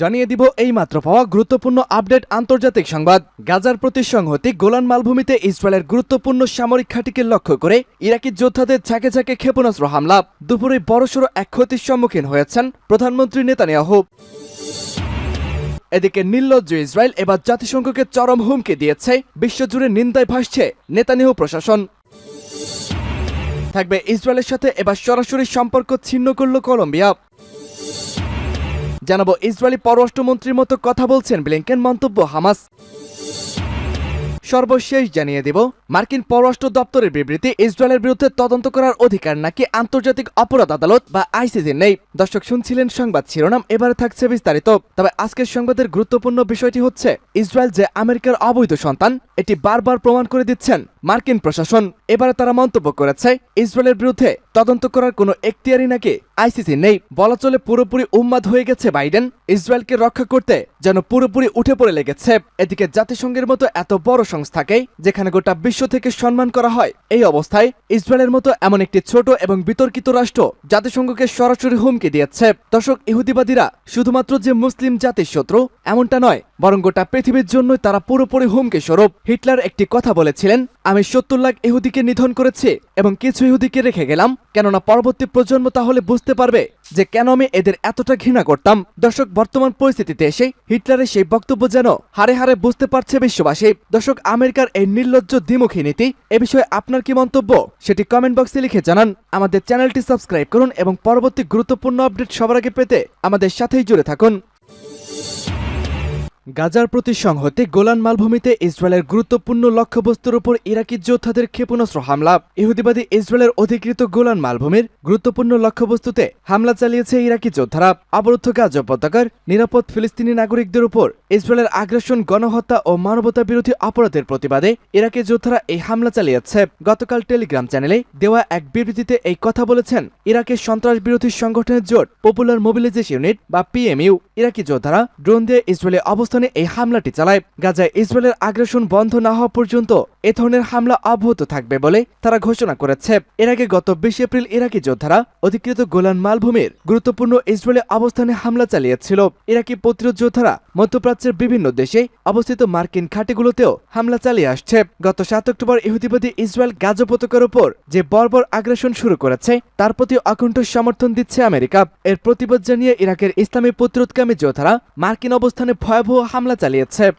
জানিয়ে দিব এই মাত্র পাওয়া গুরুত্বপূর্ণ আপডেট আন্তর্জাতিক সংবাদ। গাজার প্রতি সংহতি গোলান মালভূমিতে ইসরায়েলের গুরুত্বপূর্ণ সামরিক ঘাঁটিকে লক্ষ্য করে ইরাকি যোদ্ধাদের ঝাঁকে ঝাঁকে ক্ষেপণাস্ত্র হামলা। দুপুরে বড়সড় এক ক্ষতির সম্মুখীন হয়েছেন প্রধানমন্ত্রী নেতানিয়াহু। এদিকে নির্লজ্জ ইসরায়েল এবার জাতিসংঘকে চরম হুমকি দিয়েছে। বিশ্বজুড়ে নিন্দায় ভাসছে নেতানিয়াহু প্রশাসন। থাকবে ইসরায়েলের সাথে এবার সরাসরি সম্পর্ক ছিন্ন করল কলম্বিয়া। জানাব ইসরায়েলি পররাষ্ট্রমন্ত্রীর মতো কথা বলছেন ব্লিংকেন মন্তব্য হামাস। সর্বশেষ জানিয়ে দেব মার্কিন পররাষ্ট্র দপ্তরের বিবৃতি, ইসরায়েলের বিরুদ্ধে তদন্ত করার অধিকার নাকি আন্তর্জাতিক অপরাধ আদালত বা আইসিসির নেই? দর্শক, শুনছিলেন সংবাদ শিরোনাম, এবারে থাকছে বিস্তারিত। তবে আজকের সংবাদের গুরুত্বপূর্ণ বিষয়টি হচ্ছে, ইসরায়েল যে আমেরিকার অবৈধ সন্তান, এটি বারবার প্রমাণ করে দিচ্ছেন মার্কিন প্রশাসন। এবারে তারা মন্তব্য করেছে, ইসরায়েলের বিরুদ্ধে তদন্ত করার কোনো এখতিয়ারই নাকি আইসিসি নেই। বলা চলে পুরোপুরি উন্মাদ হয়ে গেছে বাইডেন। ইসরায়েলকে রক্ষা করতে যেন পুরোপুরি উঠে পড়ে লেগেছে। এদিকে জাতিসংঘের মতো এত বড় সংস্থাকে যেখানে গোটা বিশ্ব থেকে সম্মান করা হয়। এই অবস্থায় ইসরায়েলের মতো এমন একটি ছোট এবং বিতর্কিত রাষ্ট্র জাতিসংঘকে সরাসরি হুমকি দিয়েছে। দর্শক, ইহুদিবাদীরা শুধুমাত্র যে মুসলিম জাতির শত্রু, এমনটা নয়, বরং গোটা পৃথিবীর জন্যই তারা পুরোপুরি হুমকি স্বরূপ হিটলার একটি কথা বলেছিলেন আমি সত্তর লাখ ইহুদিকে নিধন করেছি এবং কিছু ইহুদিকে রেখে গেলাম। কেননা পরবর্তী প্রজন্ম তাহলে বুঝতে পারবে যে কেন আমি এদের এতটা ঘৃণা করতাম। দর্শক, বর্তমান পরিস্থিতিতে এসে হিটলারের সেই বক্তব্য যেন হারে হারে বুঝতে পারছে বিশ্ববাসী। দর্শক, আমেরিকার এই নির্লজ্জ দ্বিমুখী নীতি, এ বিষয়ে আপনার কি মন্তব্য? সেটি কমেন্ট বক্সে লিখে জানান। আমাদের চ্যানেলটি সাবস্ক্রাইব করুন এবং পরবর্তী গুরুত্বপূর্ণ আপডেট সবার আগে পেতে আমাদের সাথেই জুড়ে থাকুন। গাজার প্রতি সংহতি গোলান মালভূমিতে ইসরায়েলের গুরুত্বপূর্ণ লক্ষ্যবস্তুর উপর ইরাকি যোদ্ধাদের ক্ষেপণাস্ত্র হামলা। ইহুদিবাদী ইসরায়েলের অধিকৃত গোলান মালভূমির গুরুত্বপূর্ণ লক্ষ্যবস্তুতে হামলা চালিয়েছে ইরাকি যোদ্ধারা। অবরুদ্ধ গাজা উপত্যকার নিরাপদ ফিলিস্তিনি নাগরিকদের উপর ইসরায়েলের আগ্রাসন, গণহত্যা ও মানবতা বিরোধী অপরাধের প্রতিবাদে ইরাকি যোদ্ধারা এই হামলা চালিয়েছে। গতকাল টেলিগ্রাম চ্যানেলে দেওয়া এক বিবৃতিতে এই কথা বলেছেন, ইরাকের সন্ত্রাস বিরোধী সংগঠনের জোট পপুলার মোবিলাইজেশন ইউনিট বা পিএমইউ। ইরাকি যোদ্ধারা ড্রোন দিয়ে ইসরায়েলের অবস্থানে এই হামলাটি চালায়। গাজায় ইসরায়েলের আগ্রাসন বন্ধ না হওয়া পর্যন্ত এ ধরনের হামলা অব্যাহত থাকবে বলে তারা ঘোষণা করেছে। এর আগে গত বিশ এপ্রিল ইরাকি যোদ্ধারা অধিকৃত গোলান মালভূমির গুরুত্বপূর্ণ ইসরায়েলি অবস্থানে হামলা চালিয়েছিল। ইরাকি প্রতিরোধ যোদ্ধারা মধ্যপ্রাচ্যের বিভিন্ন দেশে অবস্থিত মার্কিন ঘাটিগুলোতেও হামলা চালিয়ে আসছে। গত সাত অক্টোবর ইহুদিবাদী ইসরায়েল গাজা উপত্যকার উপর যে বর্বর আগ্রাসন শুরু করেছে, তার প্রতি অকুণ্ঠ সমর্থন দিচ্ছে আমেরিকা। এর প্রতিবাদ জানিয়ে ইরাকের ইসলামী প্রতিরোধকামী যোদ্ধারা মার্কিন অবস্থানে ভয়াবহ হামলা চালিয়েছে।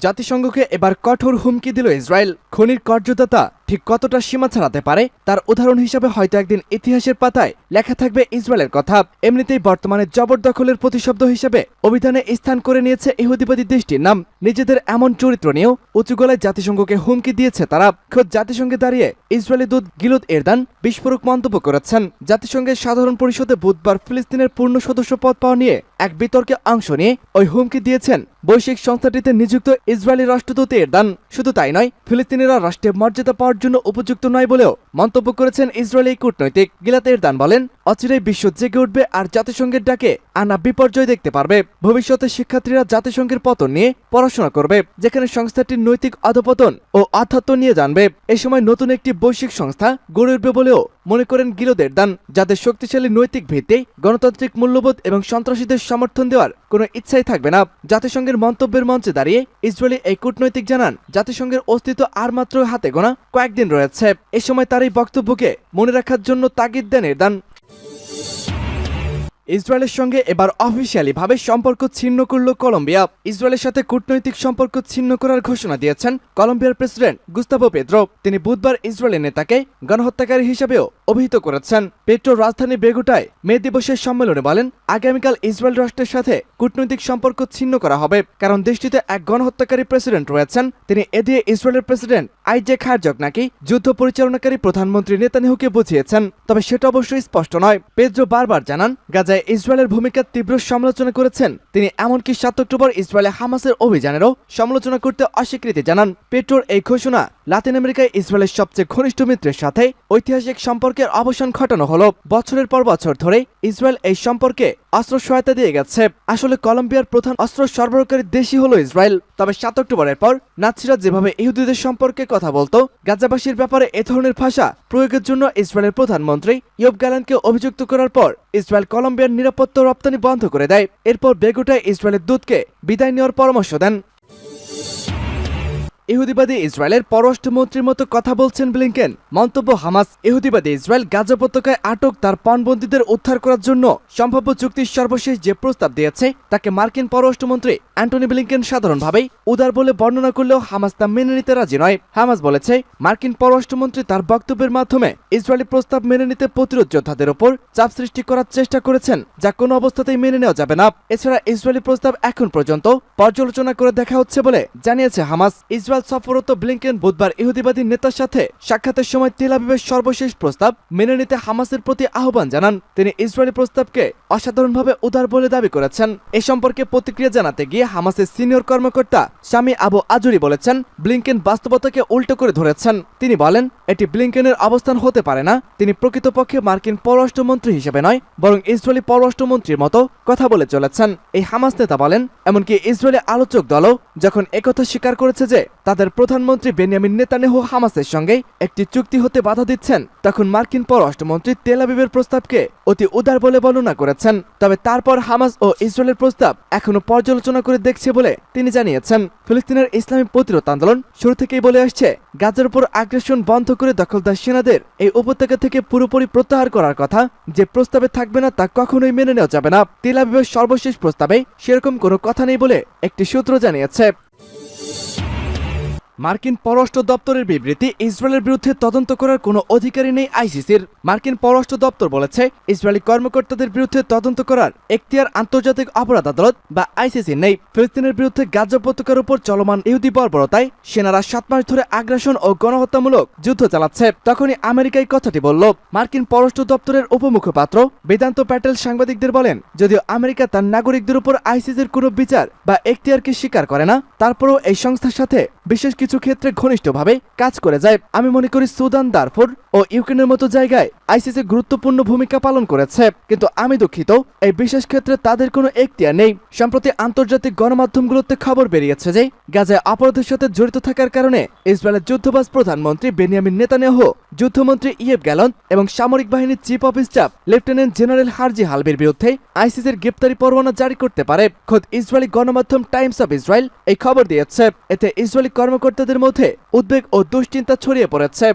জাতিসংঘকে এবার কঠোর হুমকি দিল ইসরায়েল। খনির কার্যদাতা ঠিক কতটা সীমা ছাড়াতে পারে তার উদাহরণ হিসাবে হয়তো একদিন ইতিহাসের পাতায় লেখা থাকবে ইসরায়েলের কথা। এমনিতেই বর্তমানে জবরদখলের প্রতিশব্দ হিসেবে অভিধানে স্থান করে নিয়েছে ইহুদিবাদী দেশটির নাম। নিজেদের এমন চরিত্র নিয়েও উঁচু গলায় জাতিসংঘকে হুমকি দিয়েছে তারা। খোদ জাতিসংঘে দাঁড়িয়ে ইসরায়েলি দূত গিলুদ এরদান বিস্ফোরক মন্তব্য করেছেন। জাতিসংঘের সাধারণ পরিষদে বুধবার ফিলিস্তিনের পূর্ণ সদস্য পদ পাওয়া নিয়ে এক বিতর্কে অংশ নিয়ে ওই হুমকি দিয়েছেন বৈশ্বিক সংস্থাটিতে নিযুক্ত ইসরায়েলি রাষ্ট্রদূত এরদান। শুধু তাই নয়, ফিলিস্তিনিরা রাষ্ট্রের মর্যাদা পাওয়ার জন্য উপযুক্ত নয় বলেও মন্তব্য করেছেন ইসরায়েলি কূটনৈতিক গিলাতের দান বলেন, অচিরেই বিশ্ব জেগে উঠবে আর জাতিসংঘের ডাকে আনা বিপর্যয় দেখতে পারবে। ভবিষ্যতে শিক্ষার্থীরা জাতিসংঘের পতন নিয়ে পড়াশোনা করবে, যেখানে সংস্থাটির নৈতিক অধপতন ও আধ্যাত্ম নিয়ে জানবে। এ সময় নতুন একটি বৈশ্বিক সংস্থা গড়ে উঠবে বলেও মনে করেন গিরোদের দান, যাদের শক্তিশালী নৈতিক ভিত্তি, গণতান্ত্রিক মূল্যবোধ এবং সন্ত্রাসীদের সমর্থন দেওয়ার কোনো ইচ্ছাই থাকবে না। জাতিসংঘের মন্তব্যের মঞ্চে দাঁড়িয়ে ইসরায়েলি এই কূটনৈতিক জানান, জাতিসংঘের অস্তিত্ব আর মাত্র হাতে গোনা কয়েকদিন রয়েছে। এ সময় তার এই বক্তব্যকে মনে রাখার জন্য তাগিদ দেন এর দান ইসরায়েলের সঙ্গে এবার অফিসিয়ালি ভাবে সম্পর্ক ছিন্ন করল কলম্বিয়া। ইসরায়েলের সাথে কূটনৈতিক সম্পর্ক ছিন্ন করার ঘোষণা দিয়েছেন কলম্বিয়ার প্রেসিডেন্ট গুস্তাভো পেদ্রো। তিনি বুধবার ইসরায়েলের নেতাকে গণহত্যাকারী হিসেবেও অভিহিত করেছেন। পেট্রো রাজধানী বেগুটায় মে দিবসের সম্মেলনে বলেন, আগামীকাল ইসরায়েল রাষ্ট্রের সাথে কূটনৈতিক সম্পর্ক ছিন্ন করা হবে, কারণ দেশটিতে এক গণহত্যাকারী প্রেসিডেন্ট রয়েছেন। তিনি এদিকে ইসরায়েলের প্রেসিডেন্ট আইজে খারজক নাকি যুদ্ধ পরিচালনাকারী প্রধানমন্ত্রী নেতানিহুকে বুঝিয়েছেন। তবে সেটা অবশ্যই স্পষ্ট নয়। পেদ্রো বারবার জানান, গাজায় ইসরায়েলের ভূমিকা তীব্র সমালোচনা করেছেন। তিনি এমনকি সাত অক্টোবর ইসরায়েলে হামাসের অভিযানেরও সমালোচনা করতে অস্বীকৃতি জানান। পেট্রোর এই ঘোষণা লাতিন আমেরিকায় ইসরায়েলের সবচেয়ে ঘনিষ্ঠ মিত্রের সাথে ঐতিহাসিক সম্পর্কের অবসান ঘটানো হলো বছরের পর বছর ধরে ইসরায়েল এই সম্পর্কে অস্ত্র সহায়তা দিয়ে গেছে। আসলে কলম্বিয়ার প্রধান অস্ত্র সরবরাহকারী দেশই হলো ইসরায়েল। তবে সাত অক্টোবরের পর নাৎসিরা যেভাবে ইহুদিদের সম্পর্কে কথা বলতো, গাজাবাসীর ব্যাপারে এ ধরনের ভাষা প্রয়োগের জন্য ইসরায়েলের প্রধানমন্ত্রী ইয়ব গ্যালানকে অভিযুক্ত করার পর ইসরায়েল কলম্বিয়ার নিরাপত্তা রপ্তানি বন্ধ করে দেয়। এরপর বেগুটায় ইসরায়েলের দূতকে বিদায় নেওয়ার পরামর্শ দেন। ইহুদিবাদী ইসরায়েলের পররাষ্ট্রমন্ত্রীর মতো কথা বলছেন ব্লিংকেন। মন্তব্য, হামাস ইহুদিবাদী ইসরায়েল গাজা উপত্যকায় আটক তার পণবন্দীদের উদ্ধার করার জন্য সম্ভাব্য চুক্তির সর্বশেষ যে প্রস্তাব দিয়েছে, তাকে মার্কিন পররাষ্ট্রমন্ত্রী অ্যান্টনি ব্লিংকেন সাধারণভাবেই উদার বলে বর্ণনা করলেও হামাস তা মেনে নিতে রাজি নয়। হামাস বলেছে, মার্কিন পররাষ্ট্রমন্ত্রী তার বক্তব্যের মাধ্যমে ইসরায়েলি প্রস্তাব মেনে নিতে প্রতিরোধ যোদ্ধাদের ওপর চাপ সৃষ্টি করার চেষ্টা করেছেন, যা কোনো অবস্থাতেই মেনে নেওয়া যাবে না। এছাড়া ইসরায়েলি প্রস্তাব এখন পর্যন্ত পর্যালোচনা করে দেখা হচ্ছে বলে জানিয়েছে হামাস। ইসরায়েল সফররত ব্লিংকেন বুধবার ইহুদিবাদী নেতার সাথে সাক্ষাতের সময় তেল আবিবের সর্বশেষ প্রস্তাব মেনে নিতে হামাসের প্রতি আহ্বান জানান। তিনি ইসরায়েলি প্রস্তাবকে অসাধারণভাবে উদার বলে দাবি করেছেন। এ সম্পর্কে প্রতিক্রিয়া জানাতে গিয়ে হামাসের সিনিয়র কর্মকর্তা স্বামী আবু আজুরি বলেছেন, ব্লিংকেন বাস্তবতাকে উল্টো করে ধরেছেন। তিনি বলেন, এটি ব্লিংকেনের অবস্থান হতে পারে না। তিনি প্রকৃতপক্ষে মার্কিন পররাষ্ট্রমন্ত্রী হিসেবে নয়, বরং ইসরায়েলি পররাষ্ট্রমন্ত্রীর মতো কথা বলে চলেছেন। এই হামাস নেতা বলেন, এমনকি ইসরায়েলি আলোচক দলও যখন একথা স্বীকার করেছে যে তাদের প্রধানমন্ত্রী বেনিয়ামিন নেতানেহু হামাসের সঙ্গে একটি চুক্তি হতে বাধা দিচ্ছেন। তখন মার্কিন পররাষ্ট্রমন্ত্রী তেল আবিবের প্রস্তাবকে অতি উদার বলে বর্ণনা করেছেন। তবে তারপর হামাস ও ইসরায়েলের প্রস্তাব এখনও পর্যালোচনা করে দেখছে বলে তিনি জানিয়েছেন। ফিলিস্তিনের ইসলামী প্রতিরোধ আন্দোলন শুরু থেকেই বলে আসছে, গাজার উপর আগ্রাসন বন্ধ করে দখলদার সেনাদের এই উপত্যকা থেকে পুরোপুরি প্রত্যাহার করার কথা যে প্রস্তাবে থাকবে না তা কখনোই মেনে নেওয়া যাবে না। তেল আবিবের সর্বশেষ প্রস্তাবে সেরকম কোনো কথা নেই বলে একটি সূত্র জানিয়েছে। মার্কিন পররাষ্ট্র দপ্তরের বিবৃতি, ইসরায়েলের বিরুদ্ধে তদন্ত করার কোনো অধিকারই নেই আইসিসির। মার্কিন পররাষ্ট্র দপ্তর বলেছে, ইসরায়েলি কর্মকর্তাদের বিরুদ্ধে তদন্ত করার এখতিয়ার আন্তর্জাতিক অপরাধ আদালত বা আইসিসি নেই। ফিলিস্তিনের বিরুদ্ধে গাজা উপত্যকার উপর চলমান ইহুদি বর্বরতায় সেনারা সাত মাস ধরে আগ্রাসন ও গণহত্যামূলক যুদ্ধ চালাচ্ছে। তখনই আমেরিকাই কথাটি বলল, মার্কিন পররাষ্ট্র দপ্তরের উপমুখপাত্র বেদান্ত প্যাটেল সাংবাদিকদের বলেন, যদিও আমেরিকা তার নাগরিকদের উপর আইসিসির কোনো বিচার বা এখতিয়ারকে স্বীকার করে না, তারপরেও এই সংস্থার সাথে বিশেষ কিছু ক্ষেত্রে ঘনিষ্ঠভাবে কাজ করে যায়। আমি মনে করি সুদান, দারফুর ও ইউক্রেনের মতো জায়গায় আইসিসি গুরুত্বপূর্ণ ভূমিকা পালন করেছে। কিন্তু আমি দুঃখিত, এই বিশেষ ক্ষেত্রে তাদের কোনো এখতিয়ার নেই। সম্প্রতি আন্তর্জাতিক গণমাধ্যমগুলোতে খবর বেরিয়েছে যে, গাজায় অপরাধের সাথে জড়িত থাকার কারণে ইসরায়েলের যুদ্ধবাজ প্রধানমন্ত্রী বেনিয়ামিন নেতানিয়াহু, যুদ্ধমন্ত্রী ইয়েব গ্যালন এবং সামরিক বাহিনীর chief of staff lieutenant general Herzi হালবির বিরুদ্ধে আইসিসির গ্রেপ্তারি পরোয়ানা জারি করতে পারে। খোদ ইসরায়েলি গণমাধ্যম টাইমস অফ ইসরায়েল এই খবর দিয়েছে। এতে ইসরায়েলি কর্মকর্তাদের মধ্যে উদ্বেগ ও দুশ্চিন্তা ছড়িয়ে পড়েছে।